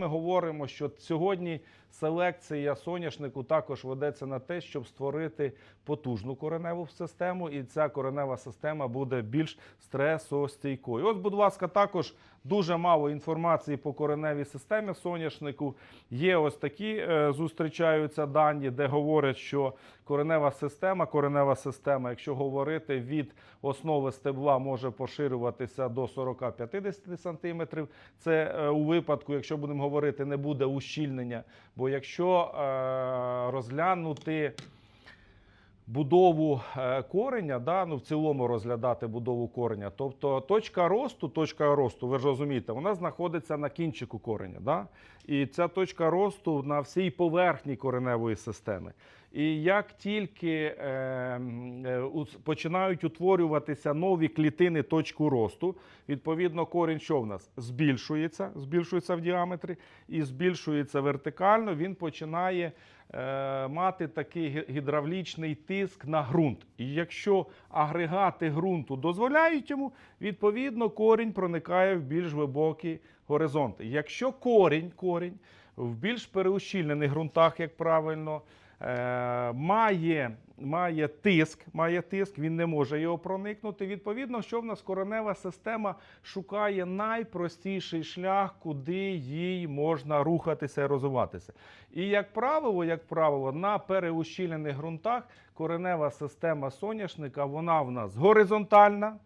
Ми говоримо, що сьогодні селекція соняшнику також ведеться на те, щоб створити потужну кореневу систему, і ця коренева система буде більш стресостійкою. Ось, будь ласка, також дуже мало інформації по кореневій системі соняшнику. Є ось такі е, зустрічаються дані, де говорять, що коренева система, коренева система, якщо говорити від основи стебла, може поширюватися до 40-50 см. Це е, у випадку, якщо будемо говорити, не буде ущільнення. Бо якщо е, розглянути будову е, кореня, да, ну в цілому розглядати будову кореня, тобто точка росту, точка росту, ви ж розумієте, вона знаходиться на кінчику кореня. Да? І ця точка росту на всій поверхні кореневої системи. І як тільки е, м, е, починають утворюватися нові клітини точку росту, відповідно, корінь що в нас збільшується, збільшується в діаметрі і збільшується вертикально, він починає мати такий гідравлічний тиск на ґрунт. І якщо агрегати ґрунту дозволяють йому, відповідно корінь проникає в більш глибокі горизонти. Якщо корінь, корінь в більш переущільнених ґрунтах, як правильно, е, має, має тиск, має тиск, він не може його проникнути. Відповідно, що в нас коренева система шукає найпростіший шлях, куди їй можна рухатися і розвиватися. І як правило, як правило, на переущільнених ґрунтах коренева система соняшника, вона в нас горизонтальна,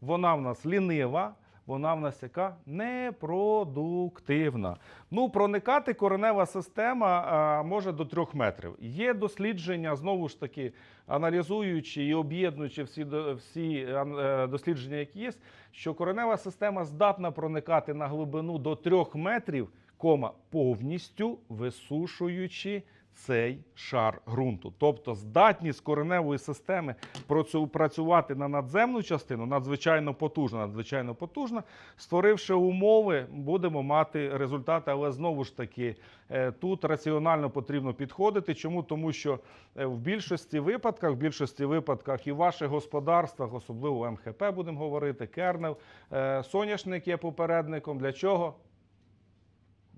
вона в нас лінива. Вона в нас яка непродуктивна. Ну, проникати коренева система а, може до трьох метрів. Є дослідження, знову ж таки, аналізуючи і об'єднуючи всі, всі е, дослідження, які є, що коренева система здатна проникати на глибину до трьох метрів, кома, повністю висушуючи цей шар ґрунту. Тобто здатність кореневої системи працю- працювати на надземну частину надзвичайно потужна, надзвичайно потужна. Створивши умови, будемо мати результати, але знову ж таки е, тут раціонально потрібно підходити. Чому? Тому що е, в більшості випадках, в більшості випадках і в ваших господарствах, особливо МХП, будемо говорити, кернел, е, соняшник є попередником. Для чого?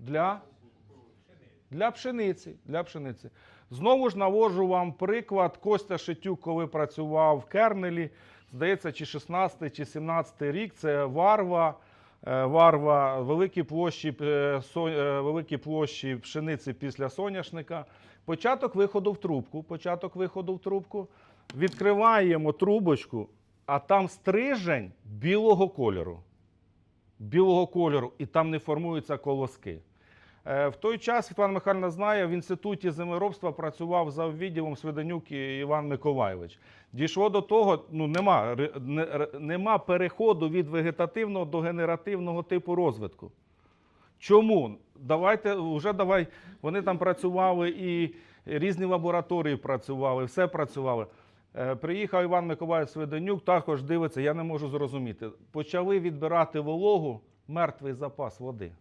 Для для пшениці. Для пшениці. Знову ж навожу вам приклад. Костя Шитюк, коли працював в Кернелі, здається, чи 16 чи 17 рік, це Варва. е, Варва, великі площі, е, е, великі площі пшениці після соняшника. Початок виходу в трубку. Початок виходу в трубку. Відкриваємо трубочку, а там стрижень білого кольору. Білого кольору, і там не формуються колоски. Е, В той час Світлана Михайлівна знає, в інституті землеробства працював за відділом Свиданюк Іван Миколайович. Дійшло до того, ну нема, нема переходу від вегетативного до генеративного типу розвитку. Чому? Давайте вже давай. Вони там працювали і різні лабораторії працювали, все працювали. Е, Приїхав Іван Миколаївич Свиденюк, також дивиться, я не можу зрозуміти. Почали відбирати вологу, мертвий запас води.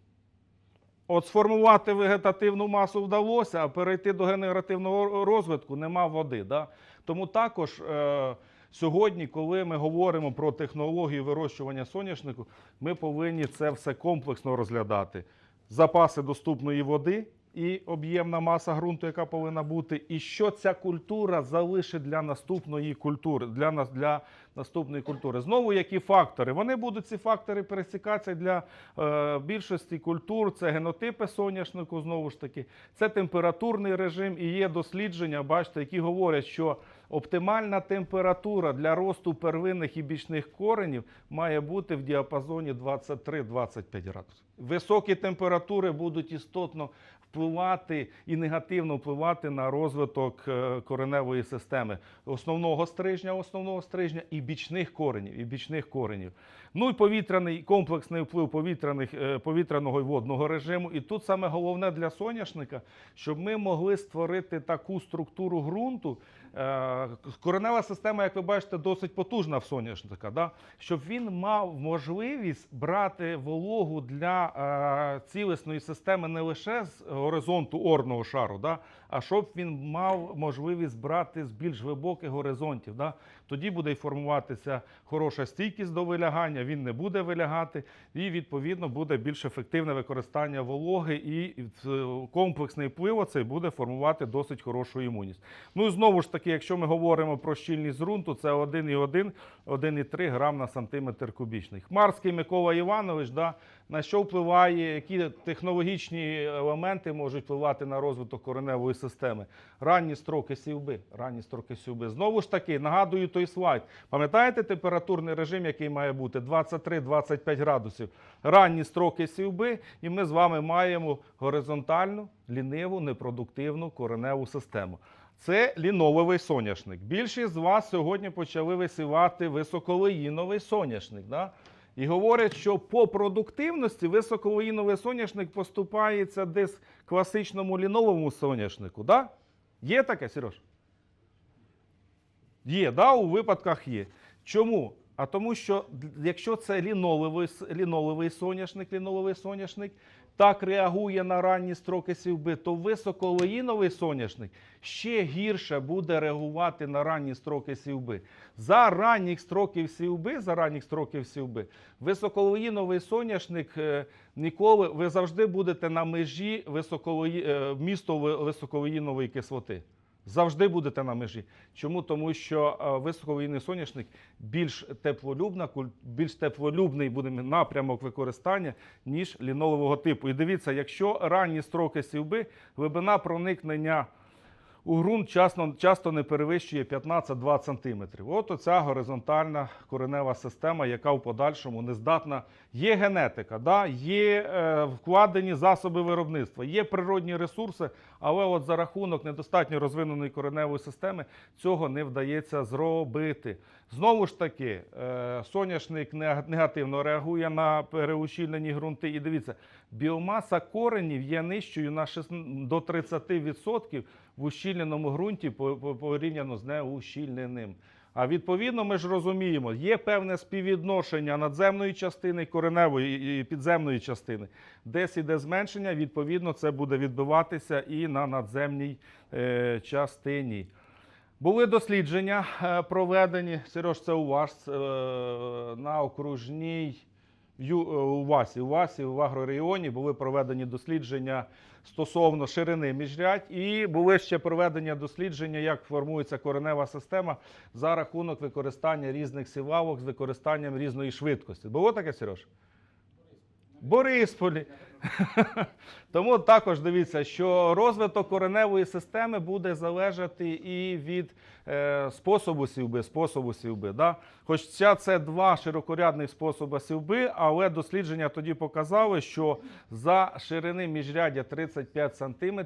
От сформувати вегетативну масу вдалося, а перейти до генеративного розвитку нема води. Да? Тому також е, сьогодні, коли ми говоримо про технологію вирощування соняшнику, ми повинні це все комплексно розглядати. Запаси доступної води і об'ємна маса ґрунту, яка повинна бути, і що ця культура залишить для наступної культури, для, для наступної культури. Знову які фактори? Вони будуть ці фактори пересікатися для е, більшості культур. Це генотипи соняшнику, знову ж таки, це температурний режим і є дослідження, бачите, які говорять, що оптимальна температура для росту первинних і бічних коренів має бути в діапазоні 23-25 градусів. Високі температури будуть істотно впливати і негативно впливати на розвиток е, кореневої системи основного стрижня, основного стрижня і бічних коренів, і бічних коренів. Ну і повітряний комплексний вплив повітряних, е, повітряного і водного режиму. І тут саме головне для соняшника, щоб ми могли створити таку структуру ґрунту. Е, Коренева система, як ви бачите, досить потужна в соняшника, да? щоб він мав можливість брати вологу для е, цілісної системи не лише з горизонту орного шару, да? А щоб він мав можливість брати з більш глибоких горизонтів. Да? тоді буде і формуватися хороша стійкість до вилягання, він не буде вилягати, і відповідно буде більш ефективне використання вологи, і е, комплексний вплив оцей буде формувати досить хорошу імунність. Ну і знову ж таки, якщо ми говоримо про щільність ґрунту, це 1,1, 1,3 грам на сантиметр кубічний. Хмарський Микола Іванович, да, на що впливає, які технологічні елементи можуть впливати на розвиток кореневої системи? Ранні строки сівби. Ранні строки сівби. Знову ж таки, нагадую той слайд. Пам'ятаєте температурний режим, який має бути 23-25 градусів. Ранні строки сівби, і ми з вами маємо горизонтальну, ліниву, непродуктивну кореневу систему. Це ліновий соняшник. Більшість з вас сьогодні почали висівати високолеїновий соняшник. Да? І говорять, що по продуктивності високолеїновий соняшник поступається десь класичному ліновому соняшнику. Да? Є таке, Сереж? Є, да, у випадках є. Чому? А тому що якщо це лінолевий, лінолевий соняшник, лінолевий соняшник так реагує на ранні строки сівби, то високолеїновий соняшник ще гірше буде реагувати на ранні строки сівби. За ранніх строків сівби, за ранніх строків сівби, високолеїновий соняшник е, ніколи ви завжди будете на межі високолої, е, вмісту високолеїнової кислоти. Завжди будете на межі. Чому? Тому що е, високовійний соняшник більш теплолюбна, більш теплолюбний буде напрямок використання, ніж лінолового типу. І дивіться, якщо ранні строки сівби, глибина проникнення у ґрунт часто, часто не перевищує 15-20 см. От оця горизонтальна коренева система, яка в подальшому не здатна. Є генетика, да? є е, вкладені засоби виробництва, є природні ресурси, але от за рахунок недостатньо розвиненої кореневої системи цього не вдається зробити. Знову ж таки, е, соняшник негативно реагує на переущільнені ґрунти. І дивіться, біомаса коренів є нижчою на 6, до 30% в ущільненому ґрунті по- по- порівняно з неущільненим. А відповідно, ми ж розуміємо, є певне співвідношення надземної частини, кореневої і підземної частини. Десь іде зменшення, відповідно, це буде відбиватися і на надземній е, частині. Були дослідження е, проведені, Сереж, це у вас е, на окружній у Васі. У Васі в агрорегіоні були проведені дослідження стосовно ширини міжрядь, і були ще проведені дослідження, як формується коренева система за рахунок використання різних сівавок з використанням різної швидкості. Було таке, Сереж? Борисполі. Борисполі. Тому також дивіться, що розвиток кореневої системи буде залежати і від е, способу сівби, способу сівби. Да? Хоча це два широкорядних способи сівби, але дослідження тоді показали, що за ширини міжрядя 35 см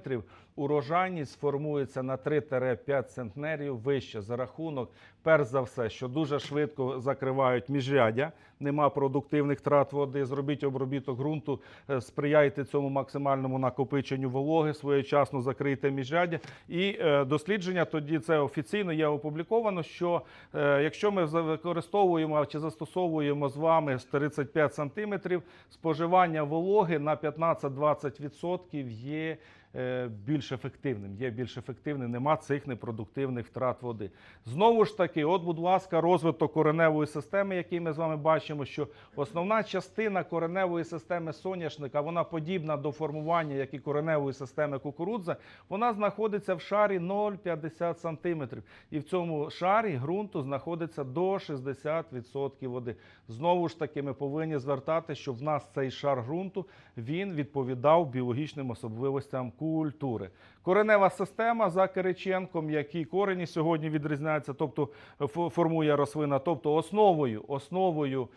урожайність формується на 3-5 центнерів вище за рахунок, перш за все, що дуже швидко закривають міжрядя, нема продуктивних трат води, зробіть обробіток ґрунту, е, сприяйте цьому максимальному накопиченню вологи, своєчасно закрийте міжрядя. І е, дослідження тоді це офіційно є опубліковано, що е, якщо ми використовуємо чи застосовуємо з вами з 35 сантиметрів, споживання вологи на 15-20% є е, більш ефективним. Є більш ефективним, нема цих непродуктивних втрат води. Знову ж таки, от, будь ласка, розвиток кореневої системи, який ми з вами бачимо, що основна частина кореневої системи соняшника, вона подібна до формування, як і кореневої системи кукурудзи, вона знаходиться в шарі 0,50 см. І в цьому шарі ґрунту знаходиться до 60% води. Знову ж таки, ми повинні звертати, щоб в нас цей шар ґрунту він відповідав біологічним особливостям культури. Коренева система за Кириченком, які корені сьогодні відрізняються, тобто формує рослина. Тобто основою, основою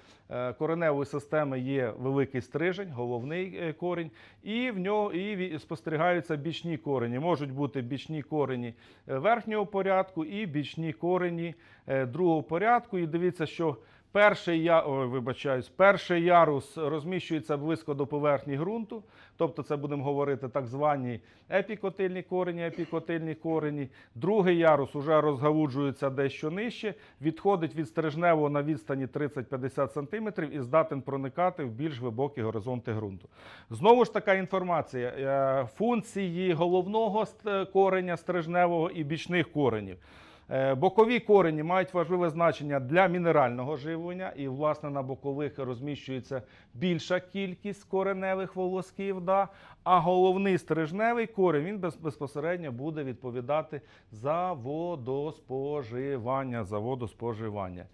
кореневої системи є великий стрижень, головний е, корінь, і в нього і спостерігаються бічні корені. Можуть бути бічні корені е, верхнього порядку і бічні корені е, другого порядку. І дивіться, що Перший я ой, вибачаюсь, перший ярус розміщується близько до поверхні ґрунту, тобто це будемо говорити так звані епікотильні корені, епікотильні корені. Другий ярус уже розгалуджується дещо нижче, відходить від стрижневого на відстані 30-50 см і здатен проникати в більш глибокі горизонти ґрунту. Знову ж така інформація. е, Функції головного кореня стрижневого і бічних коренів. Е, Бокові корені мають важливе значення для мінерального живлення, і, власне, на бокових розміщується більша кількість кореневих волосків. Да? А головний стрижневий корінь він безпосередньо буде відповідати за водоспоживання. За водоспоживання.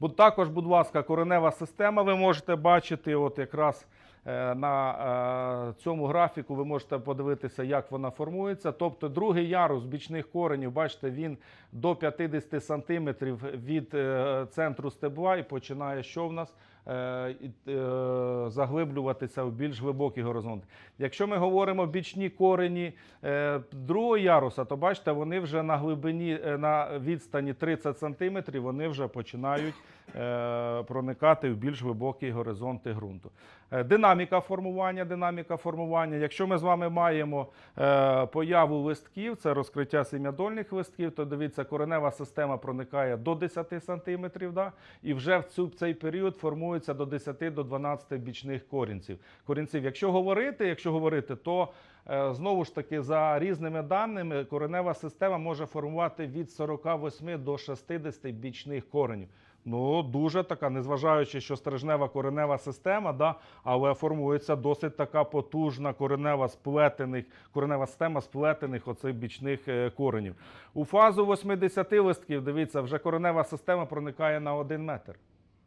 Бу- Також, будь ласка, коренева система. Ви можете бачити, от якраз на е, цьому графіку ви можете подивитися, як вона формується. Тобто, другий ярус бічних коренів, бачите, він до 50 сантиметрів від е, центру стебла і починає, що в нас е, е, заглиблюватися в більш глибокий горизонт. Якщо ми говоримо бічні корені е, другого яруса, то бачите, вони вже на глибині е, на відстані 30 сантиметрів, вони вже починають е, проникати в більш глибокі горизонти ґрунту. Е, Динаміка формування, динаміка формування. Якщо ми з вами маємо е, появу листків, це розкриття сім'ядольних листків, то дивіться, коренева система проникає до 10 сантиметрів, да? і вже в цю, цей період формується до 10 до 12 бічних корінців. корінців. Якщо говорити, якщо говорити, то е, знову ж таки за різними даними коренева система може формувати від 48 до 60 бічних коренів. Ну, дуже така, незважаючи, що стрижнева коренева система, да, але формується досить така потужна коренева сплетених, коренева система сплетених оцих бічних е, коренів. У фазу 80 листків, дивіться, вже коренева система проникає на 1 метр.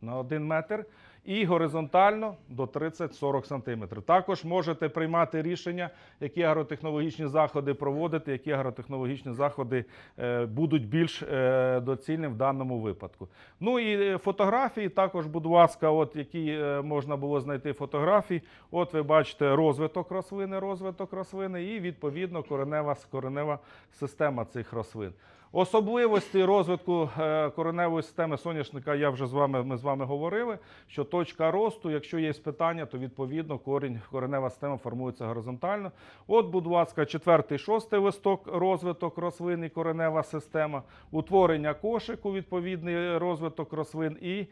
На 1 метр і горизонтально до 30-40 см. Також можете приймати рішення, які агротехнологічні заходи проводити, які агротехнологічні заходи е, будуть більш е, доцільним в даному випадку. Ну і е, фотографії також, будь ласка, от які можна було знайти фотографії. От ви бачите розвиток рослини, розвиток рослини і відповідно коренева, коренева система цих рослин. Особливості розвитку е, кореневої системи соняшника я вже з вами ми з вами говорили. Що точка росту, якщо є питання, то відповідно корінь, коренева система формується горизонтально. От, будь ласка, четвертий, шостий листок розвиток рослин і коренева система, утворення кошику, відповідний розвиток рослин і,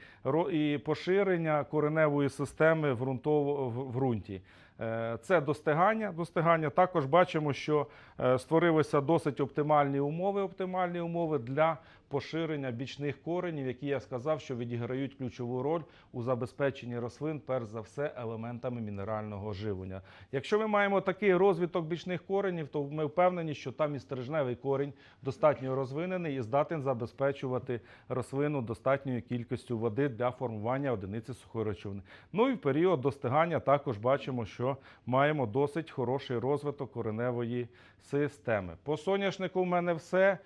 і поширення кореневої системи в, ґрунті. Е, Це достигання. Достигання також бачимо, що е, створилися досить оптимальні умови, оптимальні умови для поширення бічних коренів, які я сказав, що відіграють ключову роль у забезпеченні рослин, перш за все, елементами мінерального живлення. Якщо ми маємо такий розвиток бічних коренів, то ми впевнені, що там і стрижневий корінь достатньо розвинений і здатен забезпечувати рослину достатньою кількістю води для формування одиниці сухої речовини. Ну і в період достигання також бачимо, що маємо досить хороший розвиток кореневої системи. По соняшнику в мене все.